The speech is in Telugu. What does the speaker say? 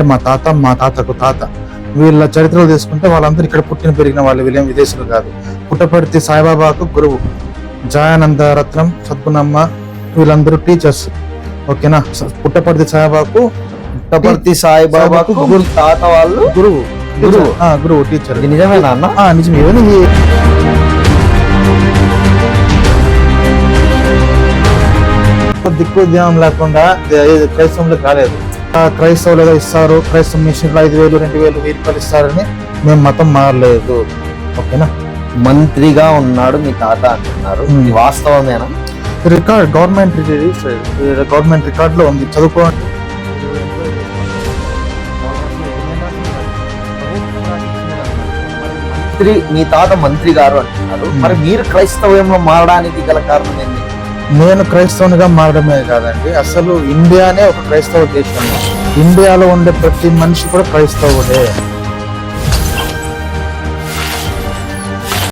అంటే మా తాత మా తాతకు తాత. వీళ్ళ చరిత్రలు తీసుకుంటే వాళ్ళందరూ ఇక్కడ పుట్టిన పెరిగిన వాళ్ళు వీళ్ళేం విదేశీయులు కాదు. పుట్టపర్తి సాయిబాబాకు గురువు. జయానంద రత్నం సద్గుణమ్మ వీళ్ళందరూ టీచర్స్ ఓకేనా? పుట్టపర్తి సాయిబాబాకు పుట్టపర్తి సాయిబాబాకు గురు తాత వాళ్ళు గురువు. గురువు. ఆ, గురువు టీచర్ నిజమేనా అన్న? ఆ, నిజం ఇవన్నీ ఈ- దిక్కు ధ్యానం లేకుండా ఏ- క్రైస్తవంలోకి క్రైస్తవులు ఏదో ఇస్తారు. క్రైస్తవ మిషన్లు ఐదు వేలు రెండు వేలు వెయ్యి రూపాయలు ఇస్తారని మేము మతం మారలేదు. ఓకేనా? మంత్రిగా ఉన్నాడు మీ తాత అంటున్నారు. వాస్తవమేనా? రికార్డ్ గవర్నమెంట్ గవర్నమెంట్ రికార్డ్లో ఉంది. చదువుకోండి. మంత్రి మీ తాత మంత్రి గారు అంటున్నారు. మరి మీరు క్రైస్తవ్యంలో మారడానికి గల కారణం ఏంటి? నేను క్రైస్తవునిగా మారడమే కాదండి. అసలు ఇండియానే ఒక క్రైస్తవ దేశం. ఇండియాలో ఉండే ప్రతి మనిషి కూడా క్రైస్తవుడే.